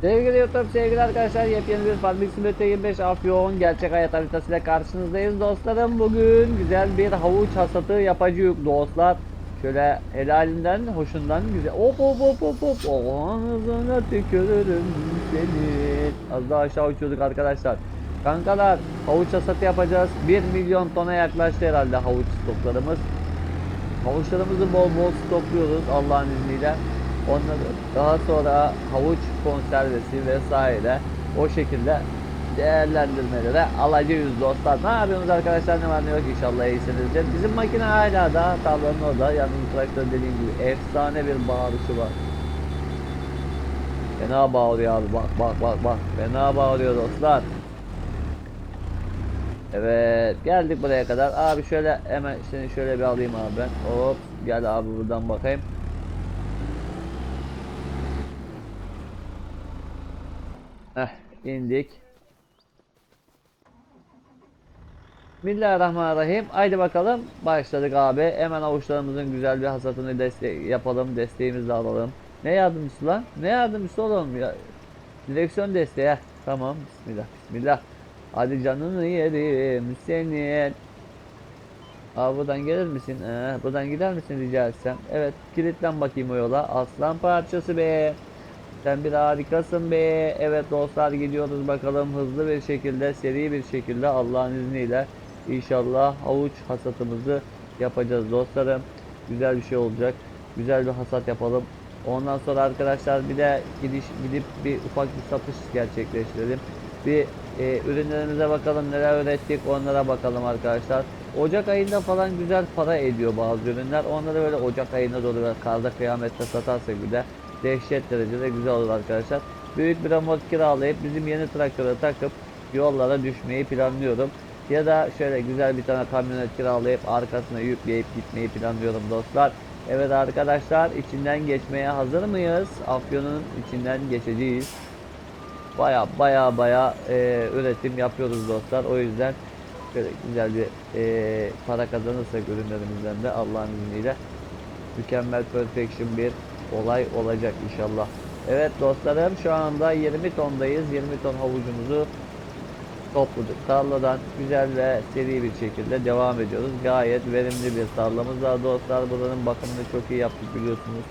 Sevgili YouTube, sevgili arkadaşlar yepyeni bir Farming Simulator 25 Afyon gerçek hayat haritasıyla karşınızdayız dostlarım. Bugün güzel bir havuç hasatı yapacağız dostlar. Şöyle helalinden, hoşundan güzel. Hop hop hop hop hop. Ağzına tükürürüm seni. Az daha aşağı uçuyorduk arkadaşlar. Kankalar havuç hasatı yapacağız. 1 milyon tona yaklaştı herhalde havuç stoklarımız. Havuçlarımızı bol bol stokluyoruz Allah'ın izniyle. Onları daha sonra havuç konservesi vesaire o şekilde değerlendirmelere alacağız dostlar. Ne yapıyorsunuz arkadaşlar ne var ne yok inşallah iyisinizdir. Bizim makine hala da tarlanın orada yalnız traktör dediğim gibi efsane bir bağırışı var. Fena bağırıyor abi bak bak bak bak fena bağırıyor dostlar. Evet geldik buraya kadar. Abi şöyle hemen seni şöyle bir alayım abi ben. Hop gel abi buradan bakayım. Heh indik. Bismillahirrahmanirrahim. Haydi bakalım. Başladık abi. Hemen avuçlarımızın güzel bir hasatını deste yapalım. Desteğimizi de alalım. Ne yardımcısı lan? Ne yardımcısı oğlum? Ya, direksiyon desteği. Heh, Tamam. Bismillah. Bismillah. Hadi canını yerim senin. Abi buradan gelir misin? Ee, buradan gider misin rica etsem? Evet kilitlen bakayım o yola. Aslan parçası be. Sen bir harikasın be. Evet dostlar gidiyoruz bakalım hızlı bir şekilde seri bir şekilde Allah'ın izniyle inşallah havuç hasatımızı yapacağız dostlarım. Güzel bir şey olacak. Güzel bir hasat yapalım. Ondan sonra arkadaşlar bir de gidiş gidip bir ufak bir satış gerçekleştirelim. Bir e, ürünlerimize bakalım neler ürettik onlara bakalım arkadaşlar. Ocak ayında falan güzel para ediyor bazı ürünler. Onları böyle Ocak ayına doğru karda kıyamette satarsak bir de dehşet derecede güzel olur arkadaşlar. Büyük bir remork kiralayıp bizim yeni traktöre takıp yollara düşmeyi planlıyorum. Ya da şöyle güzel bir tane kamyonet kiralayıp arkasına yükleyip gitmeyi planlıyorum dostlar. Evet arkadaşlar içinden geçmeye hazır mıyız? Afyon'un içinden geçeceğiz. Baya baya baya e, üretim yapıyoruz dostlar. O yüzden şöyle güzel bir e, para kazanırsak ürünlerimizden de Allah'ın izniyle mükemmel perfection bir olay olacak inşallah. Evet dostlarım şu anda 20 tondayız. 20 ton havucumuzu topladık. Tarladan güzel ve seri bir şekilde devam ediyoruz. Gayet verimli bir tarlamız var dostlar. Buranın bakımını çok iyi yaptık biliyorsunuz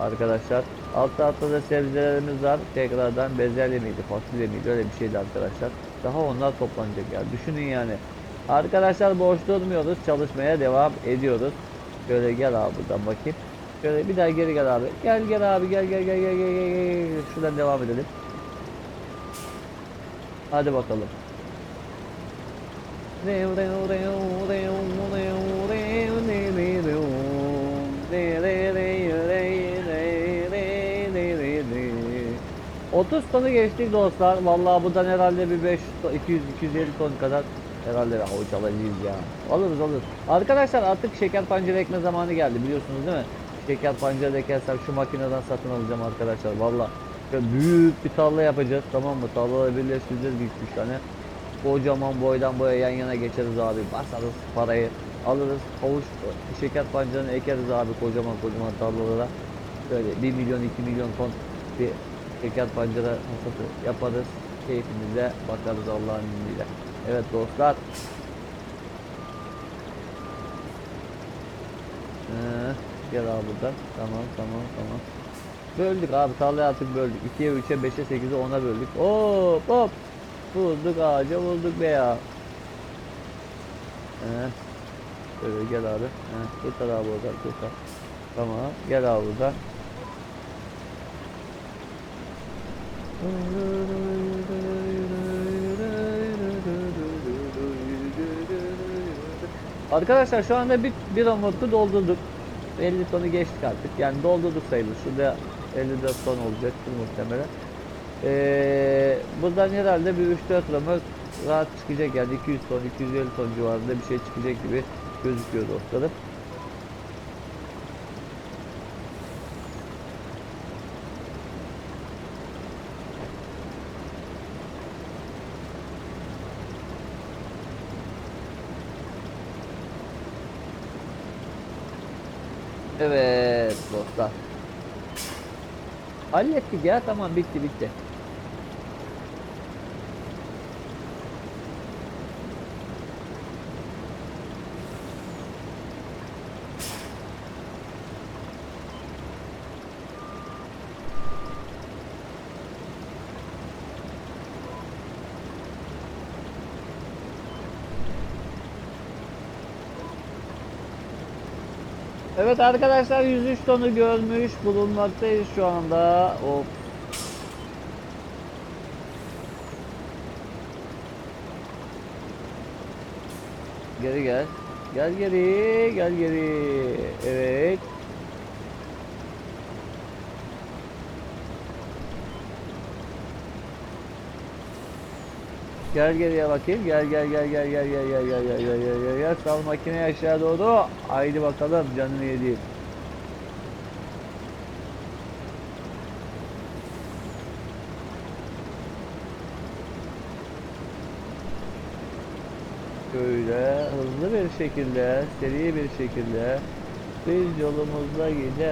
arkadaşlar. Alt tarafta da sebzelerimiz var. Tekrardan bezelye miydi, fasulye miydi öyle bir şeydi arkadaşlar. Daha onlar toplanacak ya. Düşünün yani. Arkadaşlar boş durmuyoruz. Çalışmaya devam ediyoruz. Şöyle gel abi buradan bakayım. Şöyle bir daha geri gel abi. Gel gel abi gel gel gel gel gel gel gel. Şuradan devam edelim. Hadi bakalım. Otuz tonu geçtik dostlar. Vallahi buradan herhalde bir 500 200 250 ton kadar herhalde havuç alacağız ya. Alırız alırız. Arkadaşlar artık şeker pancarı ekme zamanı geldi biliyorsunuz değil mi? Şeker pancarı ekersem şu makineden satın alacağım arkadaşlar. Şöyle büyük bir tarla yapacağız tamam mı? Tarlaları birleştireceğiz bir üç tane. Kocaman boydan boya yan yana geçeriz abi. Basarız parayı. Alırız havuç şeker pancarını ekeriz abi kocaman kocaman tarlalara. Böyle 1 milyon 2 milyon ton bir şeker pancara hasatı yaparız. Keyfimize bakarız Allah'ın izniyle. Evet dostlar. Ee, gel abi buradan. Tamam tamam tamam. Böldük abi tarlayı artık böldük. 2'ye 3'e 5'e 8'e 10'a böldük. Hop hop. Bulduk ağaca bulduk be ya. Ee, şöyle gel abi. Ee, tutar abi oradan tutar. Tamam gel abi buradan. Arkadaşlar şu anda bir, bir romotu doldurduk. 50 tonu geçtik artık. Yani doldurduk sayılır. Şurada 54 ton olacaktır muhtemelen. Ee, buradan herhalde bir 3-4 romot rahat çıkacak yani 200 ton 250 ton civarında bir şey çıkacak gibi gözüküyor dostlarım. Evet dostlar. Hallettik ya tamam bitti bitti. Evet arkadaşlar 103 tonu görmüş bulunmaktayız şu anda. Hop. Geri gel. Gel geri, gel geri. Evet. Gel geriye bakayım. Gel gel gel gel gel gel gel gel gel gel gel gel gel sal makineyi aşağı doğru. Haydi bakalım canını yediğim. Şöyle hızlı bir şekilde, seri bir şekilde biz yolumuzda giderken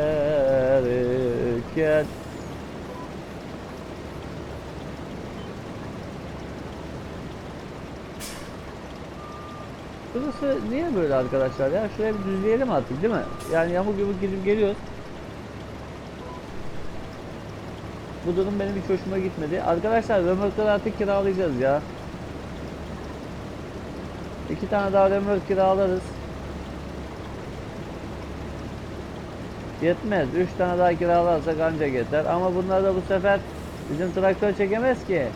Burası niye böyle arkadaşlar ya? Şuraya bir düzleyelim artık değil mi? Yani yamuk yumuk gidip geliyoruz. Bu durum benim hiç hoşuma gitmedi. Arkadaşlar römorkları artık kiralayacağız ya. İki tane daha römork kiralarız. Yetmez. Üç tane daha kiralarsak ancak yeter. Ama bunlar da bu sefer bizim traktör çekemez ki.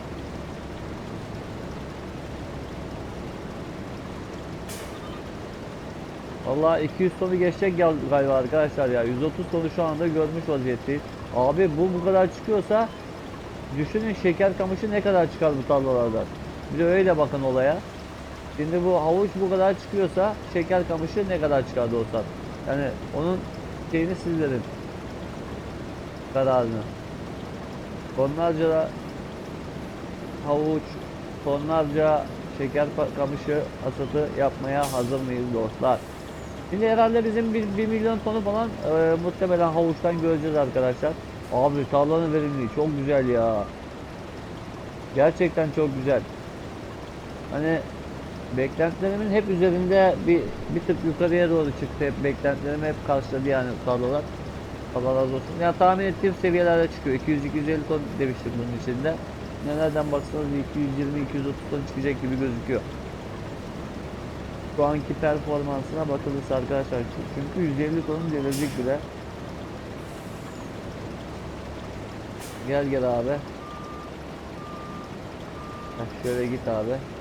Vallahi 200 tonu geçecek gal- galiba arkadaşlar ya. 130 tonu şu anda görmüş vaziyetteyiz. Abi bu bu kadar çıkıyorsa düşünün şeker kamışı ne kadar çıkar bu tarlalardan. Bir de öyle bakın olaya. Şimdi bu havuç bu kadar çıkıyorsa şeker kamışı ne kadar çıkar dostlar. Yani onun şeyini sizlerin kararını. Tonlarca da havuç, tonlarca şeker kamışı hasatı yapmaya hazır mıyız dostlar? Şimdi herhalde bizim 1, milyon tonu falan e, muhtemelen havuçtan göreceğiz arkadaşlar. Abi tarlanın verimliliği çok güzel ya. Gerçekten çok güzel. Hani beklentilerimin hep üzerinde bir bir tık yukarıya doğru çıktı. Hep beklentilerimi hep karşıladı yani tarlalar. Allah razı olsun. Ya tahmin ettiğim seviyelerde çıkıyor. 200-250 ton demiştik bunun içinde. Ne nereden baksanız 220-230 ton çıkacak gibi gözüküyor. Şu anki performansına bakılırsa arkadaşlar. Çünkü 150 tonun devirdik bile. Gel gel abi. Heh, şöyle git abi.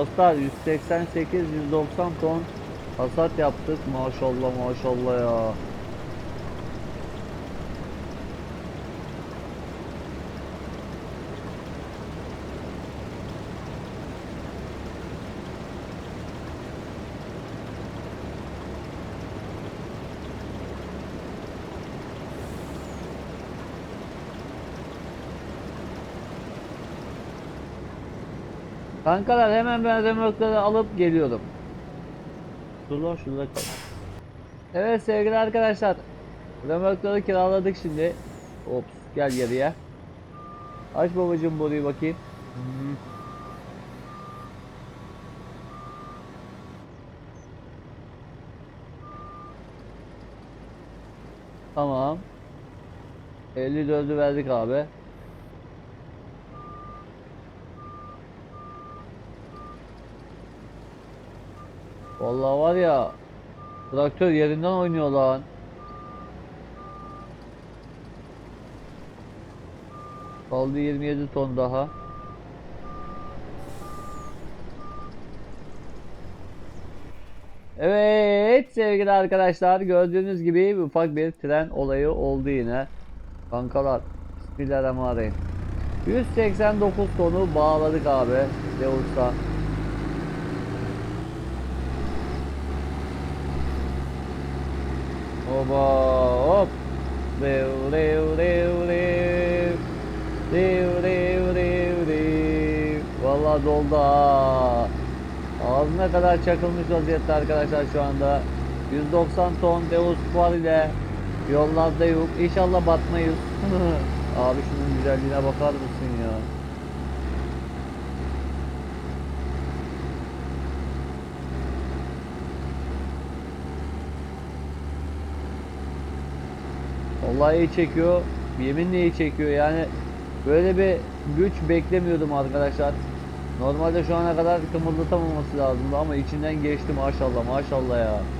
Dostlar 188 190 ton hasat yaptık. Maşallah maşallah ya. Kankalar hemen ben römorkları alıp geliyorum. Dur şurada kal. Evet sevgili arkadaşlar. Römorkları kiraladık şimdi. Ops gel geriye. Aç babacım boruyu bakayım. Hmm. Tamam. 54'ü verdik abi. Vallahi var ya traktör yerinden oynuyor lan. Kaldı 27 ton daha. Evet sevgili arkadaşlar gördüğünüz gibi ufak bir tren olayı oldu yine. Kankalar Bismillahirrahmanirrahim. 189 tonu bağladık abi Deus'a. Oba hop. Rev rev rev rev. Rev rev rev rev. Vallahi doldu ha. Ağzına kadar çakılmış vaziyette arkadaşlar şu anda. 190 ton Deus var ile yollarda yok. İnşallah batmayız. Abi şunun güzelliğine bakar mısın ya? Vallahi çekiyor. Yeminle iyi çekiyor yani. Böyle bir güç beklemiyordum arkadaşlar. Normalde şu ana kadar kımıldatamaması lazımdı ama içinden geçti maşallah maşallah ya.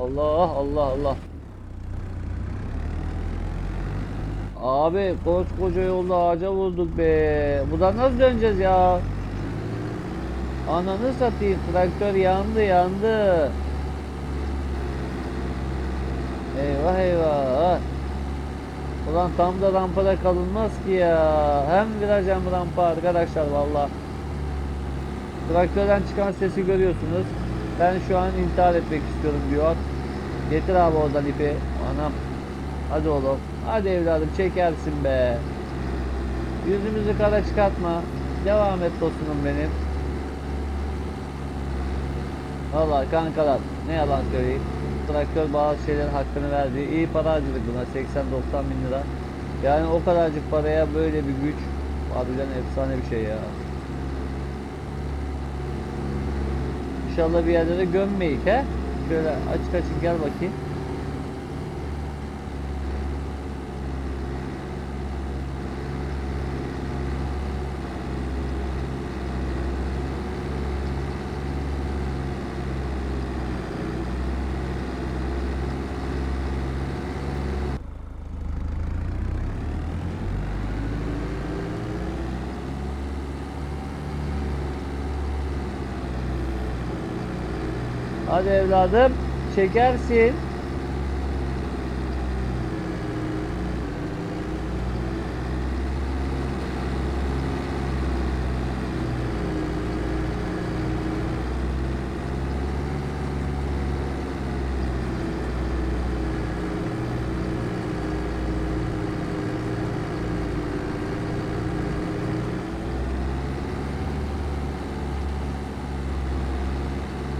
Allah Allah Allah. Abi koskoca yolda ağaca vurduk be. Buradan nasıl döneceğiz ya? Ananı satayım traktör yandı yandı. Eyvah eyvah. Ulan tam da rampada kalınmaz ki ya. Hem viraj hem rampa arkadaşlar valla. Traktörden çıkan sesi görüyorsunuz. Ben şu an intihar etmek istiyorum diyor. Getir abi oradan ipi. Anam. Hadi oğlum. Hadi evladım çekersin be. Yüzümüzü kara çıkartma. Devam et dostum benim. Valla kankalar ne yalan söyleyeyim. Traktör bazı şeylerin hakkını verdi. İyi para harcadık buna 80-90 bin lira. Yani o kadarcık paraya böyle bir güç harbiden efsane bir şey ya. İnşallah bir yerlere gömmeyik he. Şöyle açık açık gel bakayım. Hadi evladım çekersin.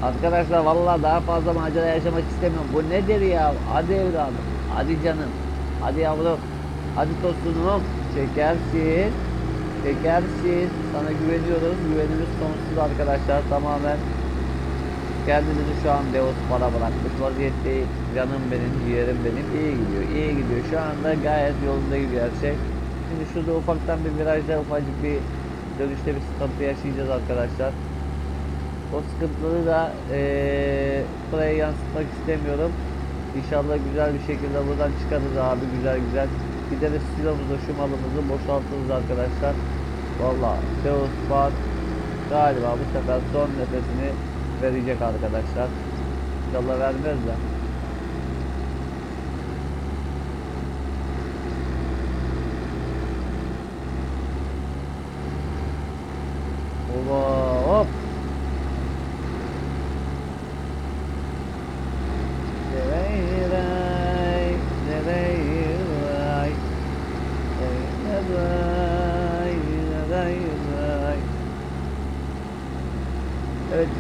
Arkadaşlar vallahi daha fazla macera yaşamak istemiyorum. Bu nedir ya? Hadi evladım. Hadi canım. Hadi yavrum. Hadi tostunum. Çekersin. Çekersin. Sana güveniyoruz. Güvenimiz sonsuz arkadaşlar. Tamamen kendinizi şu an Deus para bırakmış vaziyetteyim. Canım benim, ciğerim benim. İyi gidiyor. iyi gidiyor. Şu anda gayet yolunda gidiyor her şey. Şimdi şurada ufaktan bir virajda ufacık bir dönüşte bir sıkıntı yaşayacağız arkadaşlar. O sıkıntıları da e, buraya yansıtmak istemiyorum. İnşallah güzel bir şekilde buradan çıkarız abi güzel güzel. Gideriz silomuzu şu malımızı boşaltırız arkadaşlar. Valla Zeus var. Galiba bu sefer son nefesini verecek arkadaşlar. İnşallah vermez de. Oba.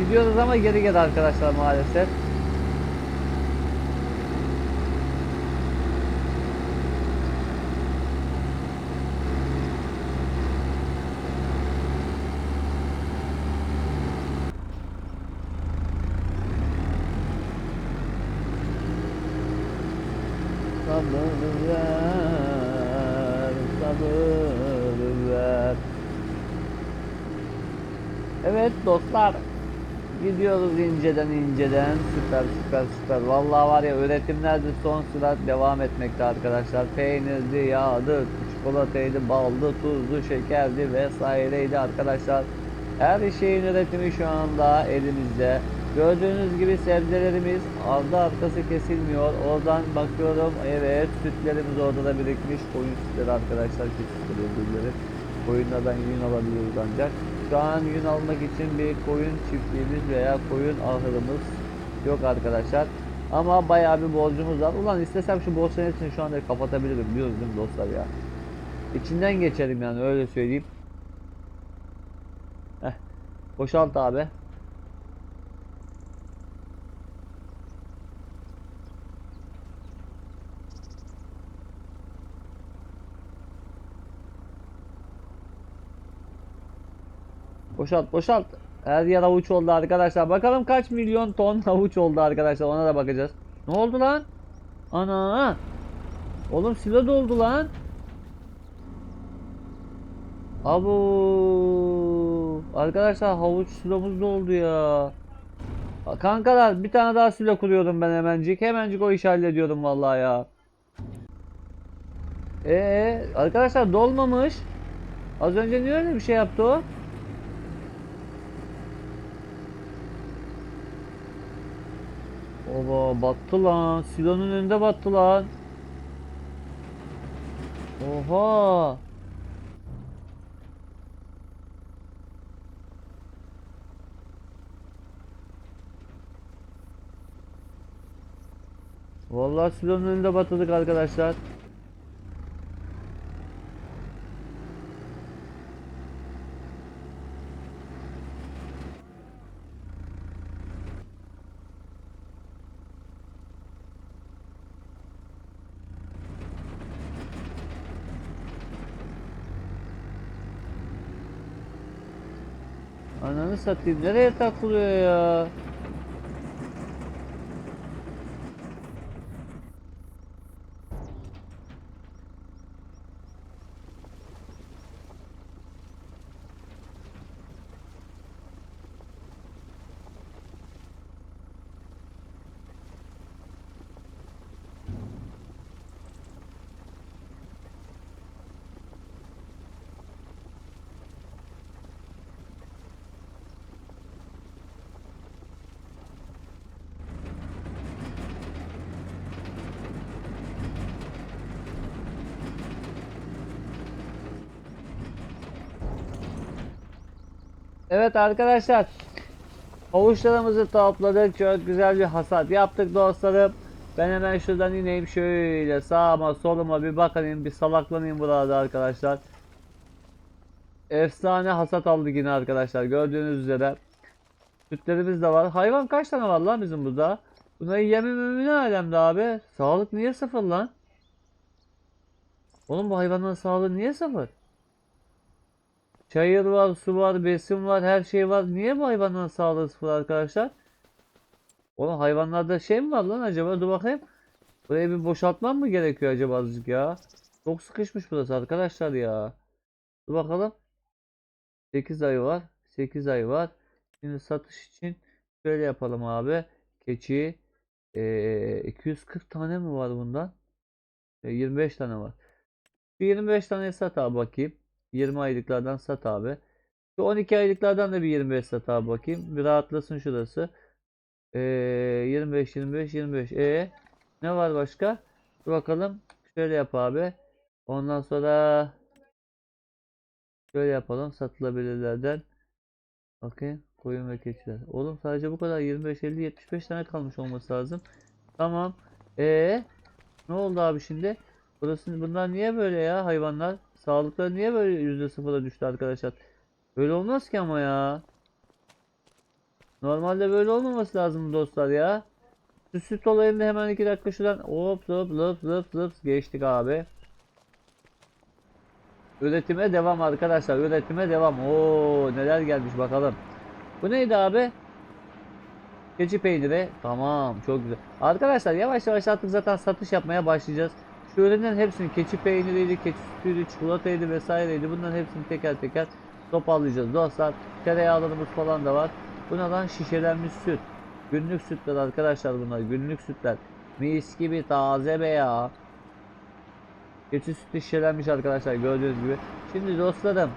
Gidiyoruz ama geri geri arkadaşlar maalesef. Sabır ver. Evet dostlar. Gidiyoruz inceden inceden. Süper süper süper. Vallahi var ya üretimler de son sürat devam etmekte arkadaşlar. Peynirdi, yağdı, çikolataydı, baldı, tuzlu, şekerdi vesaireydi arkadaşlar. Her şeyin üretimi şu anda elimizde. Gördüğünüz gibi sebzelerimiz ardı arkası kesilmiyor. Oradan bakıyorum evet sütlerimiz orada da birikmiş. Koyun sütleri arkadaşlar küçük ödülleri. Koyunlardan yün alabiliyoruz ancak. Şu an yün almak için bir koyun çiftliğimiz veya koyun ahırımız yok arkadaşlar. Ama bayağı bir borcumuz var. Ulan istesem şu borçların hepsini şu anda kapatabilirim biliyoruz dostlar ya. İçinden geçerim yani öyle söyleyeyim. Heh. Boşalt abi. Boşalt boşalt. Her yer havuç oldu arkadaşlar. Bakalım kaç milyon ton havuç oldu arkadaşlar. Ona da bakacağız. Ne oldu lan? Ana. Oğlum silo doldu lan. Abu. Arkadaşlar havuç silomuz doldu ya. Kankalar bir tane daha silo kuruyorum ben hemencik. Hemencik o işi hallediyorum vallahi ya. Ee arkadaşlar dolmamış. Az önce niye öyle bir şey yaptı o? Oba battı lan. Silonun önünde battı lan. Oha. Vallahi silonun önünde batırdık arkadaşlar. Satayım. Nereye takılıyor ya? Evet arkadaşlar. Havuçlarımızı topladık. Çok güzel bir hasat yaptık dostlarım. Ben hemen şuradan ineyim şöyle sağıma soluma bir bakayım bir salaklanayım burada arkadaşlar. Efsane hasat aldık yine arkadaşlar gördüğünüz üzere. Sütlerimiz de var. Hayvan kaç tane var lan bizim burada? Bunları yemememi ne alemde abi? Sağlık niye sıfır lan? Oğlum bu hayvanların sağlığı niye sıfır? Çayır var, su var, besin var, her şey var. Niye bu hayvanların sağlığı sıfır arkadaşlar? Oğlum hayvanlarda şey mi var lan acaba? Dur bakayım. Burayı bir boşaltmam mı gerekiyor acaba azıcık ya? Çok sıkışmış burası arkadaşlar ya. Dur bakalım. 8 ay var. 8 ay var. Şimdi satış için şöyle yapalım abi. Keçi eee, 240 tane mi var bundan? E, 25 tane var. Şu 25 tane sat abi bakayım. 20 aylıklardan sat abi. Şu 12 aylıklardan da bir 25 sat abi bakayım. Bir rahatlasın şurası. Ee, 25 25 25. E ne var başka? Dur bakalım. Şöyle yap abi. Ondan sonra şöyle yapalım satılabilirlerden. Bakayım koyun ve keçiler. Oğlum sadece bu kadar 25 50 75 tane kalmış olması lazım. Tamam. Ee ne oldu abi şimdi? Burası bunlar niye böyle ya hayvanlar? Sağlıkları niye böyle yüzde sıfıra düştü arkadaşlar? Böyle olmaz ki ama ya. Normalde böyle olmaması lazım dostlar ya. Şu süt olayında hemen iki dakika şuradan hop zıp zıp zıp zıp geçtik abi. Üretime devam arkadaşlar. Üretime devam. Oo neler gelmiş bakalım. Bu neydi abi? Keçi peyniri. Tamam çok güzel. Arkadaşlar yavaş yavaş artık zaten satış yapmaya başlayacağız. Ürünlerin hepsini keçi peyniriydi, keçi sütüydü, çikolataydı vesaireydi. Bunların hepsini teker teker toparlayacağız dostlar. Tereyağlarımız falan da var. Bunlardan şişelenmiş süt. Günlük sütler arkadaşlar bunlar. Günlük sütler. Mis gibi taze be ya. Keçi sütü şişelenmiş arkadaşlar gördüğünüz gibi. Şimdi dostlarım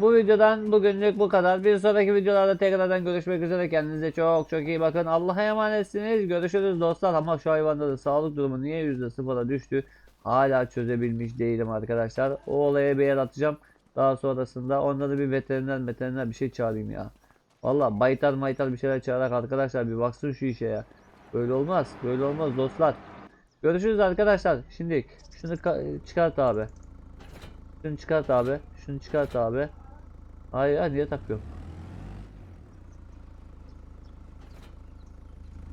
bu videodan bugünlük bu kadar. Bir sonraki videolarda tekrardan görüşmek üzere. Kendinize çok çok iyi bakın. Allah'a emanetsiniz. Görüşürüz dostlar. Ama şu hayvanların sağlık durumu niye %0'a düştü? Hala çözebilmiş değilim arkadaşlar. O olaya bir yer atacağım. Daha sonrasında onları bir veteriner veteriner bir şey çağırayım ya. Valla baytar maytar bir şeyler çağırarak arkadaşlar bir baksın şu işe ya. Böyle olmaz. Böyle olmaz dostlar. Görüşürüz arkadaşlar. Şimdi şunu ka- çıkart abi. Şunu çıkart abi. Şunu çıkart abi. Hayır ya niye takıyorum?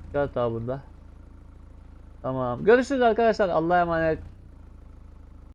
Çıkart abi bunda. Tamam. Görüşürüz arkadaşlar. Allah'a emanet.